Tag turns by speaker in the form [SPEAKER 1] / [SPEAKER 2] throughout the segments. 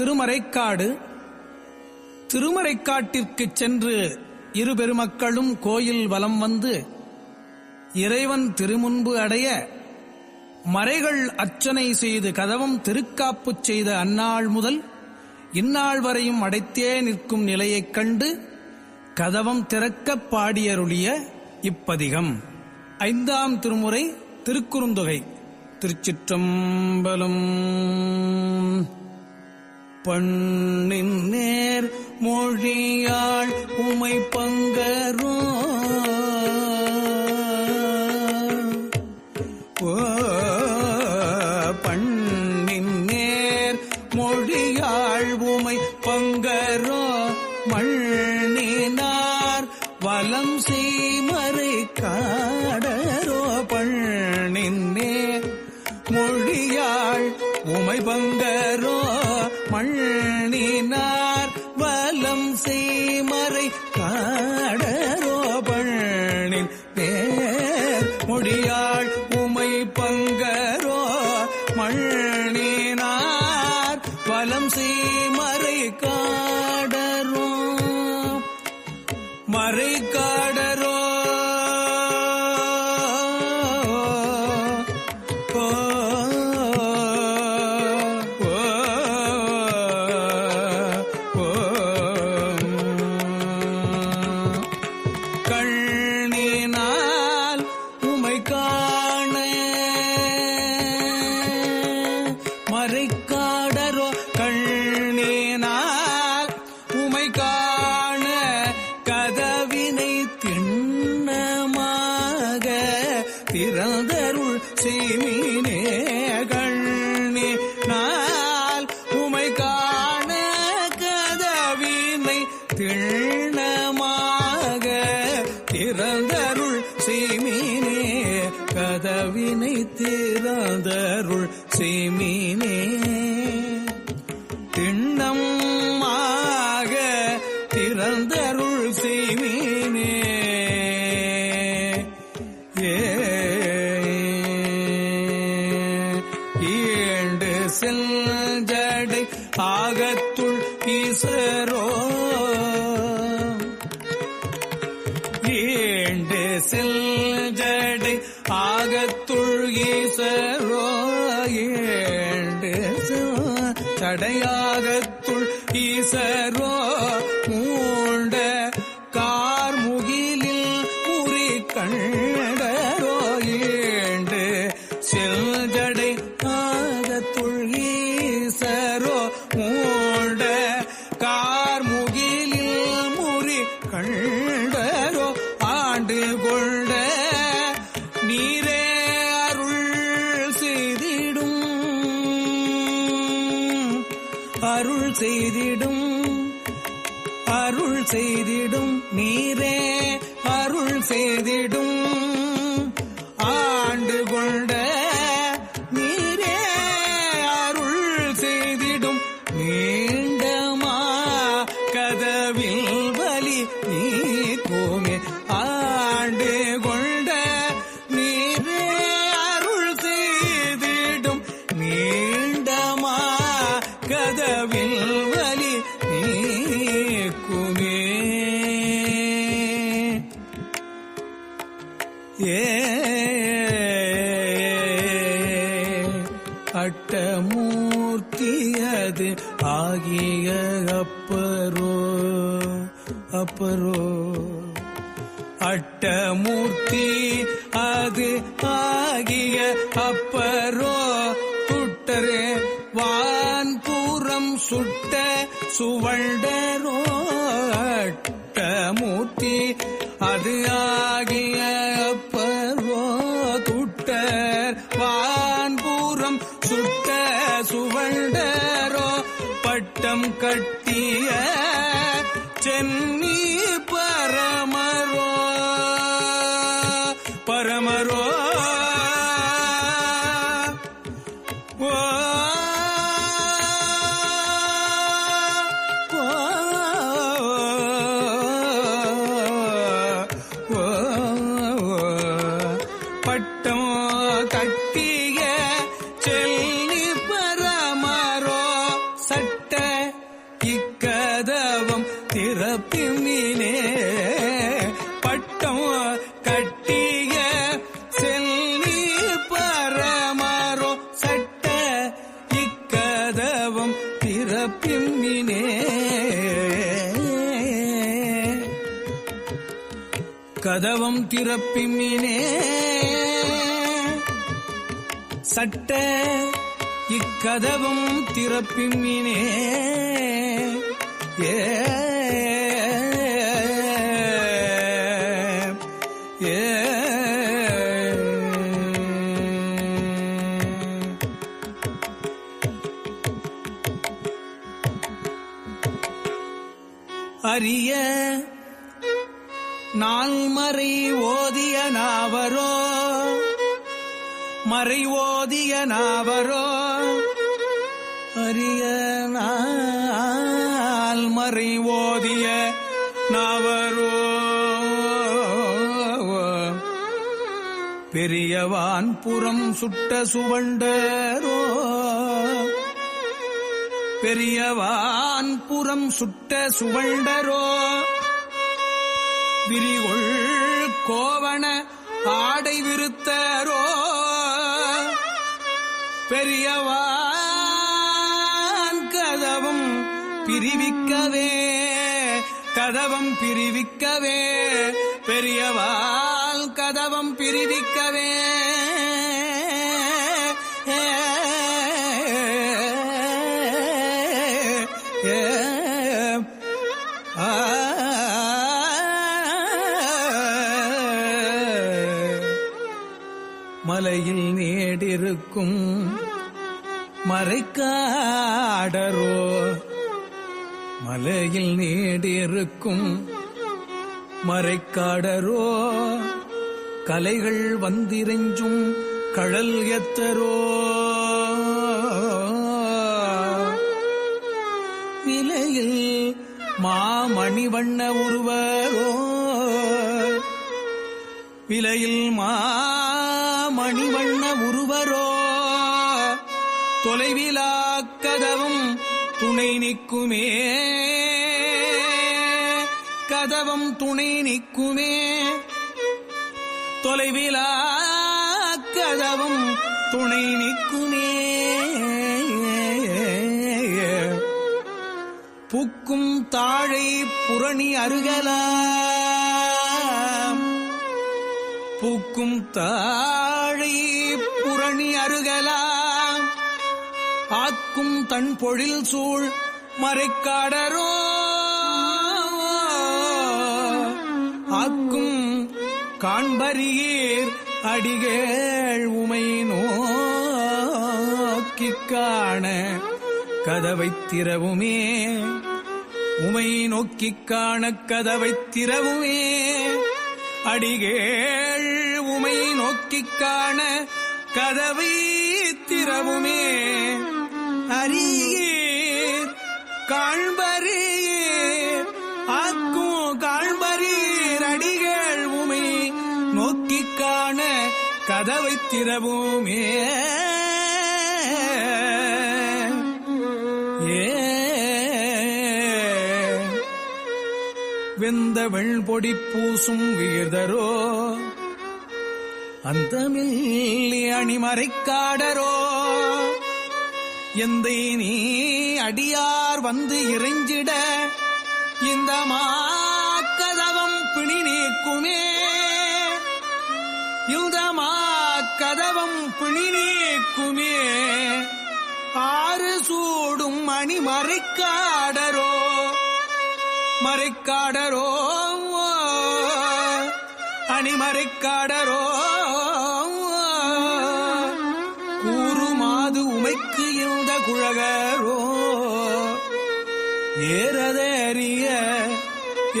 [SPEAKER 1] திருமறைக்காடு திருமறைக்காட்டிற்குச் சென்று இரு பெருமக்களும் கோயில் வலம் வந்து இறைவன் திருமுன்பு அடைய மறைகள் அர்ச்சனை செய்து கதவம் திருக்காப்புச் செய்த அந்நாள் முதல் இந்நாள் வரையும் அடைத்தே நிற்கும் நிலையைக் கண்டு கதவம் திறக்கப் பாடியருளிய இப்பதிகம். ஐந்தாம் திருமுறை திருக்குறுந்தொகை திருச்சிற்றம்பலம். பண்ணின் நேர் மொழியாள் உமை பங்கரோ பண்ணின் நேர் மொழியாள் உமை பங்கரோ மண்ணினார் பங்கரோ மண்ணினார் பலம் சீமறை காடரோ மறை காட திண்ணமாக திறந்தருள் செய்மினே கதவினை திறந்தருள் செய்மினே திண்ணமாக திறந்தருள் செய்வீனே ஏண்டு ஈண்டு செல்ஜடை ஆகத்துள் ஈசரோ தடையாகத்துள் செய்திடும் நீரே அருள் செய்திடும். ஆண்டு கொண்ட நீரே அருள் செய்திடும். நீண்டமா கதவில் வலி நீக்குமே. ஆண்டு கொண்ட நீரே அருள் செய்திடும். நீண்டமா கதவில் ஆகிய அப்பரோ துட்டரே வான்பூரம் சுட்ட சுவண்டரோ அட்டமூர்த்தி அது ஆகிய அப்பரோ துட்டர் வான்பூரம் சுட்ட சுவண்டரோ பட்டம் கட்டிய சென்னி பரமரோ பரமரோ பத்தினே பட்டம் கட்டிய செல்வி பரமாரோ சட்ட இக்கதவம் திறப்பின்னினே கதவம் திறப்பின்னினே சட்ட இக்கதவும் திறப்பின்மினே ஏ மறைவோதிய நாவரோ அரிய நாள் மறைவோதிய நாவரோ பெரியவான் புறம் சுட்ட சுவண்டரோ? பெரியவான் புறம் சுட்ட சுவண்டரோ? விரிகொள் கோவண ஆடை விருத்தரோ? பெரியவான் கதவம் பிரிவிக்கவே கதவம் பிரிவிக்கவே பெரியவாள் கதவம் பிரிவிக்கவே. மலையில் நேடிருக்கும் மறைக்காடரோ. மலையில் நேடிருக்கும் மறைக்காடரோ. கலைகள் வந்திரைஞ்சும் கழல் எத்தரோ. விலையில் மாமணிவண்ண உருவரோ. விலையில் மாமணிவண்ண உருவரோ. தொலைவிலா கதவும் துணை நிற்குமே. கதவம் துணை நிற்குமே. தொலைவிலா கதவும் துணை நிற்குமே. புக்கும் தாழை புரணி அருகலாம். பூக்கும் தாழை புரணி அருகலாம். மறைக்கும் தன் பொழில் சூழ் மறைக்காடரோ. ஆக்கும் காண்பரியீர் அடிகேள் உமை நோக்கி காண கதவைத் திறவுமே. உமை நோக்கி காண கதவைத் திறவுமே. அடிகேள் உமை நோக்கி காண கதவை திறவுமே. அரியேர் காண்பரீர் ஆக்கும் காண்பரீர் அடிகள் உமை நோக்கிக் காண கதவை திறவுமே. வெந்த வெண்பொடி பூசும் வீர்தரோ அந்த மில்லி அணிமறைக்காடரோ எந்தை நீ அடியார் வந்து இறைஞ்சிட இந்த மாக்கதவம் பிணி நீக்குமே. இந்த மாக்கதவம் பிணி நீக்குமே. ஆறு சூடும் மணி மறைக்காடரோ மறைக்காடரோ அணிமறைக்காடரோ ஏறதறிய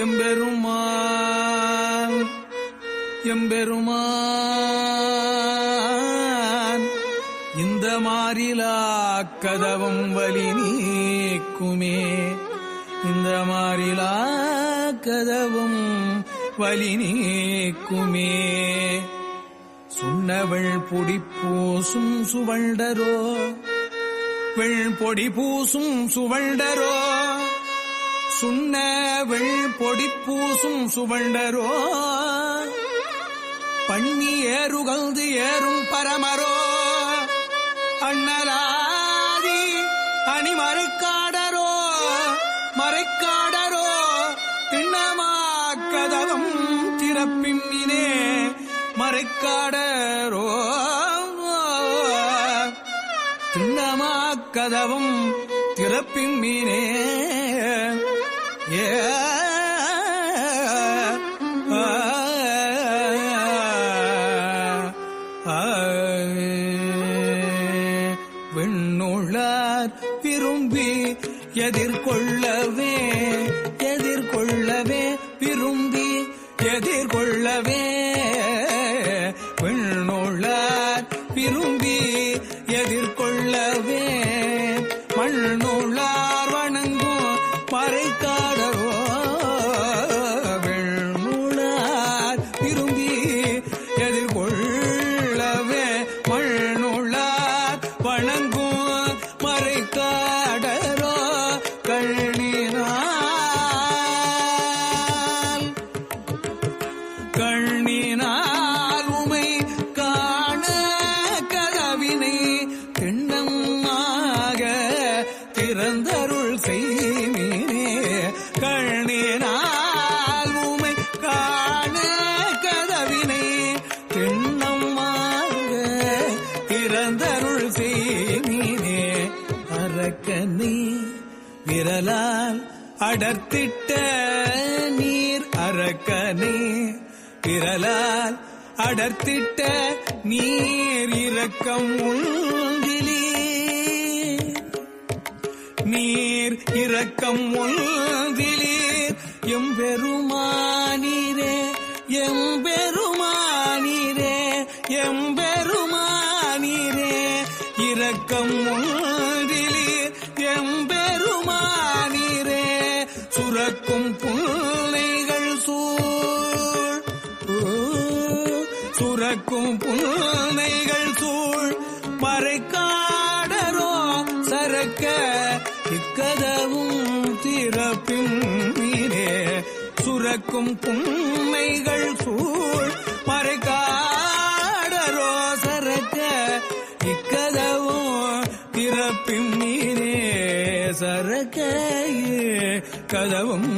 [SPEAKER 1] எம்பெருமான் எம்பெருமான் இந்த மாறிலா கதவம் வலி நீக்குமே. இந்த மாறிலா கதவும் வலி நீக்குமே. சுண்ணவள் பொடி பூசும் சுவண்டரோ வெள் பொடி பூசும் சுவண்டரோ சுண்ண வெள் பொடி பூசும் சுவண்டரோ பண்ணி ஏறுகழ்ந்து ஏறும் பரமரோ. அண்ணலாதி அணி மறைக்காடரோ மறைக்காடரோ திண்ணமாக்கதவம் கதவம் மறைக்காடரோ. திண்ணமாக்கதவம் திறப்பின் மீனே ஏ ஆ, விரும்பி எதிர்கொள்ளவே எதிர்கொள்ளவே விரும்பி எதிர் அடர்த்திட்ட நீர் அரக்கனே விரலால் அடர்த்திட்ட நீர் இரக்கம் உள்கிலே நீர் இரக்கம் ஒன்றிலீர் சுரக்கும் புனைகள் சூழ் பறைக்காடரோ சரக்க இக்கதவும் திறப்பின் நீரே சுரக்கும் புன்மைகள் சூழ் மறைக்காடரோ சரக்க இக்கதவும் திறப்பின் நீரே சரக்க கதவும்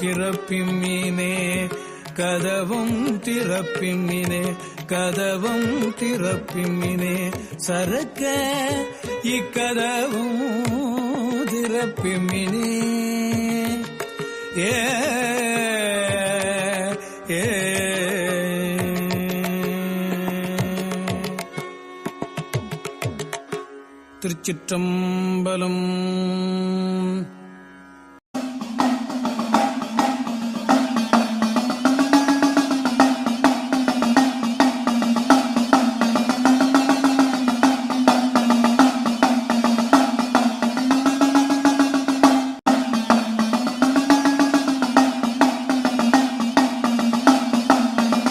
[SPEAKER 1] திறப்பின் மீனே கதவும் திறப்பிம்மினே கதவும் திறப்பிம்மினே சரக்க இக்கதவும் திறப்பிம்மினே ஏ ஏ. திருச்சிற்றம்பலம்